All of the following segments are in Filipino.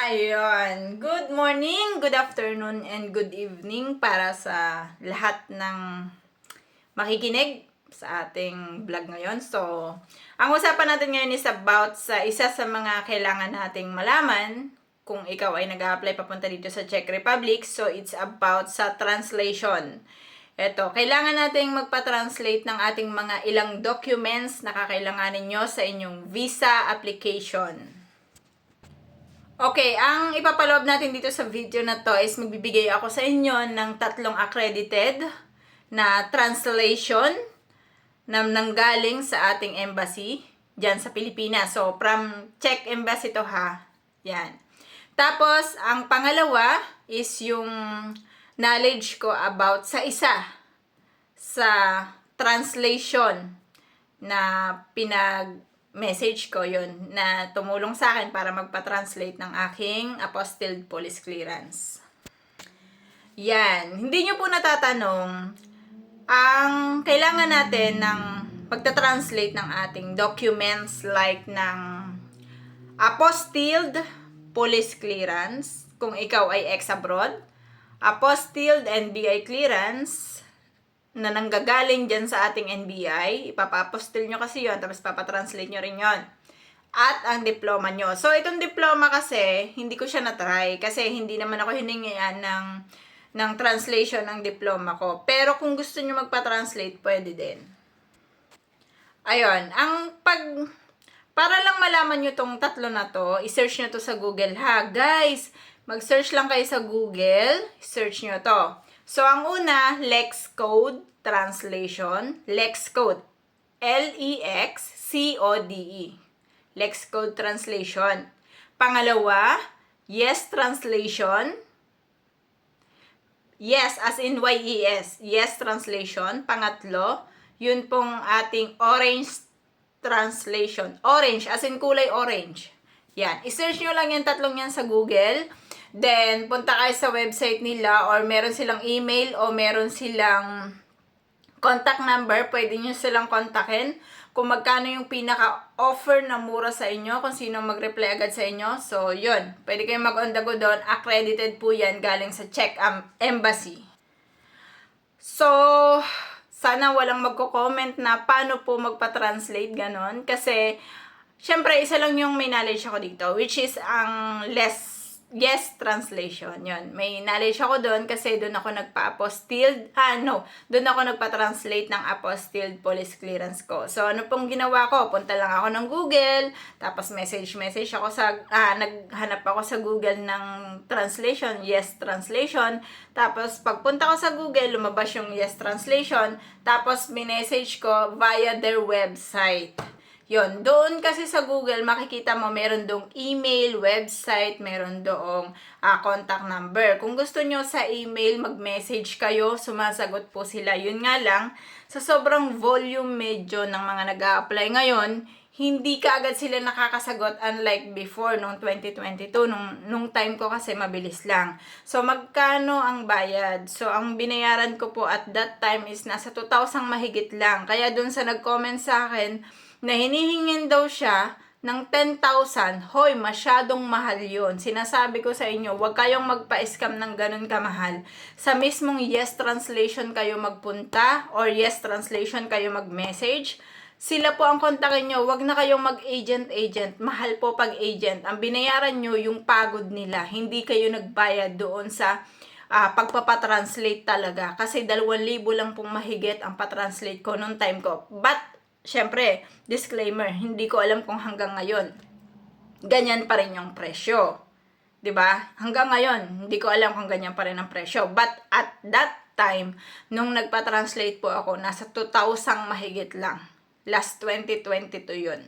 Ayun. Good morning, good afternoon, and good evening para sa lahat ng makikinig sa ating vlog ngayon. So, ang usapan natin ngayon is about sa isa sa mga kailangan nating malaman kung ikaw ay nag apply papunta dito sa Czech Republic. So, it's about sa translation. Ito, kailangan nating magpa-translate ng ating mga ilang documents na kakailanganin nyo sa inyong visa application. Okay, ang ipapaloob natin dito sa video na to is magbibigay ako sa inyo ng tatlong accredited na translation na nanggaling sa ating embassy dyan sa Pilipinas. So, from Czech Embassy to ha. Yan. Tapos, ang pangalawa is yung knowledge ko about sa isa sa translation na pinag message ko yun na tumulong sa akin para magpa-translate ng aking apostilled police clearance. Yan. Hindi nyo po natatanong, ang kailangan natin ng pagta-translate ng ating documents like ng apostilled police clearance, kung ikaw ay ex-abroad, apostilled NBI clearance, na nanggagaling dyan sa ating NBI. Ipapapostil nyo kasi yon tapos papatranslate nyo rin yon At ang diploma nyo. So, itong diploma kasi, hindi ko siya na-try kasi hindi naman ako hiningian ng, ng translation ng diploma ko. Pero kung gusto nyo magpa-translate, pwede din. Ayun, ang pag... Para lang malaman nyo tong tatlo na to, i-search nyo to sa Google ha. Guys, mag-search lang kayo sa Google, search nyo to. So, ang una, Lex Code Translation. Lex Code. L-E-X-C-O-D-E. Lex Code Translation. Pangalawa, Yes Translation. Yes, as in Y-E-S. Yes Translation. Pangatlo, yun pong ating Orange Translation. Orange, as in kulay orange. Yan. I-search nyo lang yung tatlong yan sa Google. Then, punta kayo sa website nila or meron silang email o meron silang contact number. Pwede nyo silang kontakin kung magkano yung pinaka-offer na mura sa inyo, kung sino mag-reply agad sa inyo. So, yun. Pwede kayong mag-on the go doon. Accredited po yan galing sa Czech um, Embassy. So, sana walang magko-comment na paano po magpa-translate ganon. Kasi, syempre, isa lang yung may knowledge ako dito, which is ang less Yes, translation. Yun. May knowledge ako doon kasi doon ako nagpa-apostilled. Ah, no. Doon ako nagpa-translate ng apostilled police clearance ko. So, ano pong ginawa ko? Punta lang ako ng Google. Tapos, message-message ako sa... Ah, naghanap ako sa Google ng translation. Yes, translation. Tapos, pagpunta ko sa Google, lumabas yung yes, translation. Tapos, minessage ko via their website. Yon, doon kasi sa Google, makikita mo meron doong email, website, meron doong uh, contact number. Kung gusto nyo sa email, mag-message kayo, sumasagot po sila. Yun nga lang, sa sobrang volume medyo ng mga nag apply ngayon, hindi ka agad sila nakakasagot unlike before nung 2022 nung nung time ko kasi mabilis lang. So magkano ang bayad? So ang binayaran ko po at that time is nasa 2,000 mahigit lang. Kaya doon sa nag-comment sa akin, na hinihingin daw siya ng 10,000, hoy, masyadong mahal yon. Sinasabi ko sa inyo, huwag kayong magpa-scam ng ganun kamahal. Sa mismong yes translation kayo magpunta or yes translation kayo mag-message. Sila po ang kontakin nyo, huwag na kayong mag-agent-agent. Mahal po pag agent. Ang binayaran nyo yung pagod nila. Hindi kayo nagbayad doon sa uh, pagpapatranslate talaga. Kasi 2,000 lang pong mahigit ang patranslate ko noong time ko. But syempre, disclaimer, hindi ko alam kung hanggang ngayon, ganyan pa rin yung presyo. 'di ba? Hanggang ngayon, hindi ko alam kung ganyan pa rin ang presyo. But at that time, nung nagpa-translate po ako, nasa 2,000 mahigit lang. Last 2022 yun.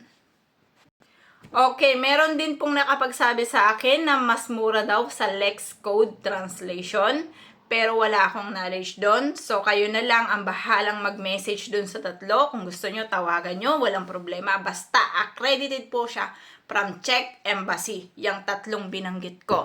Okay, meron din pong nakapagsabi sa akin na mas mura daw sa Lex Code Translation pero wala akong knowledge doon. So, kayo na lang ang bahalang mag-message doon sa tatlo. Kung gusto nyo, tawagan nyo. Walang problema. Basta, accredited po siya from Czech Embassy. Yung tatlong binanggit ko.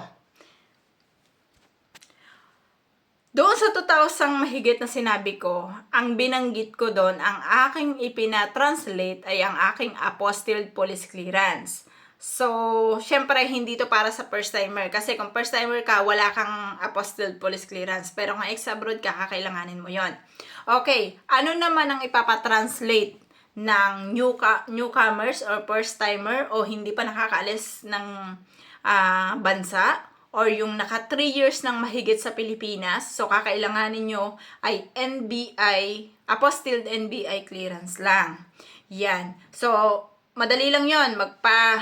Doon sa 2,000 mahigit na sinabi ko, ang binanggit ko doon, ang aking ipina-translate ay ang aking apostilled police clearance. So, syempre, hindi to para sa first timer. Kasi kung first timer ka, wala kang apostilled police clearance. Pero kung ex-abroad ka, kakailanganin mo yon. Okay, ano naman ang ipapatranslate ng newca- newcomers or first timer o hindi pa nakakaalis ng ah, bansa or yung naka 3 years nang mahigit sa Pilipinas, so kakailanganin nyo ay NBI, apostilled NBI clearance lang. Yan. So, madali lang yon magpa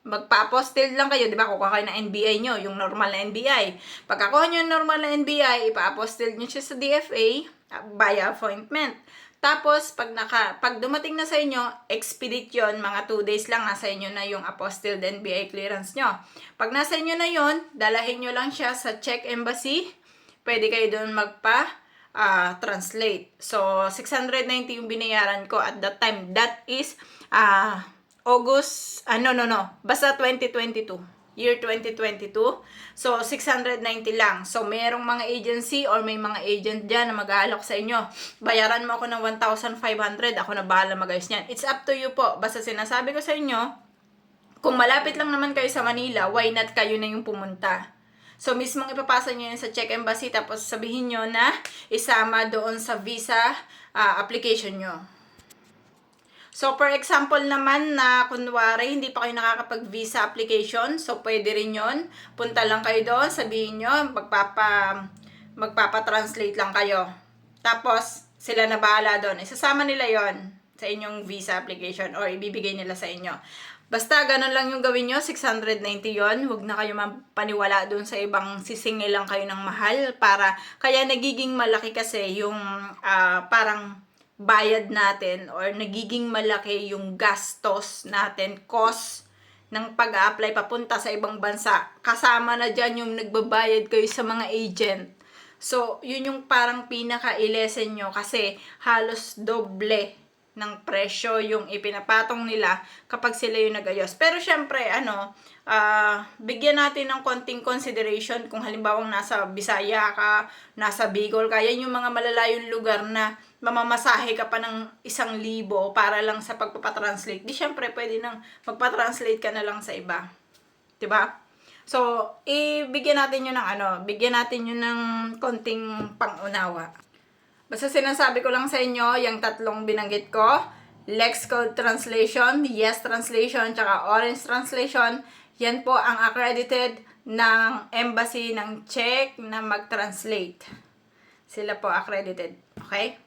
magpa-apostilled lang kayo, di ba? Kukuha kayo ng NBI nyo, yung normal na NBI. Pagkakuha nyo yung normal na NBI, ipa-apostilled nyo siya sa DFA uh, via appointment. Tapos, pag, naka, pag dumating na sa inyo, expedite yon mga 2 days lang, nasa inyo na yung apostilled NBI clearance nyo. Pag nasa inyo na yon dalahin nyo lang siya sa check embassy. Pwede kayo doon magpa ah, translate. So, 690 yung binayaran ko at that time. That is ah, August, ah, no, no, no. Basta 2022 year 2022. So, 690 lang. So, merong mga agency or may mga agent dyan na mag-aalok sa inyo. Bayaran mo ako ng 1,500. Ako na bahala mag-ayos niyan. It's up to you po. Basta sinasabi ko sa inyo, kung malapit lang naman kayo sa Manila, why not kayo na yung pumunta? So, mismong ipapasa nyo yun sa check embassy tapos sabihin nyo na isama doon sa visa ah, application nyo. So, for example naman na kunwari, hindi pa kayo nakakapag-visa application, so pwede rin yon Punta lang kayo doon, sabihin nyo, magpapa, magpapa-translate lang kayo. Tapos, sila na bahala doon. Isasama nila yon sa inyong visa application or ibibigay nila sa inyo. Basta ganun lang yung gawin nyo, 690 yon Huwag na kayo mapaniwala doon sa ibang sisingil lang kayo ng mahal para kaya nagiging malaki kasi yung ah, parang bayad natin or nagiging malaki yung gastos natin, cost ng pag-apply papunta sa ibang bansa. Kasama na dyan yung nagbabayad kayo sa mga agent. So, yun yung parang pinaka-ilesen nyo kasi halos doble ng presyo yung ipinapatong nila kapag sila yung nagayos. Pero syempre, ano, ah, bigyan natin ng konting consideration kung halimbawa nasa Bisaya ka, nasa Bicol ka, yan yung mga malalayong lugar na mamamasahe ka pa ng isang libo para lang sa pagpapatranslate. Di syempre, pwede nang magpa-translate ka na lang sa iba. ba? So, ibigyan natin yun ng ano, bigyan natin yun ng konting pangunawa. Basta sinasabi ko lang sa inyo, yung tatlong binanggit ko, Lex Translation, Yes Translation, tsaka Orange Translation, yan po ang accredited ng embassy ng Czech na mag-translate. Sila po accredited. Okay?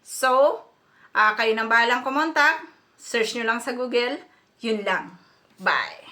So, ah kayo nang bahalang kumontak, search nyo lang sa Google, yun lang. Bye!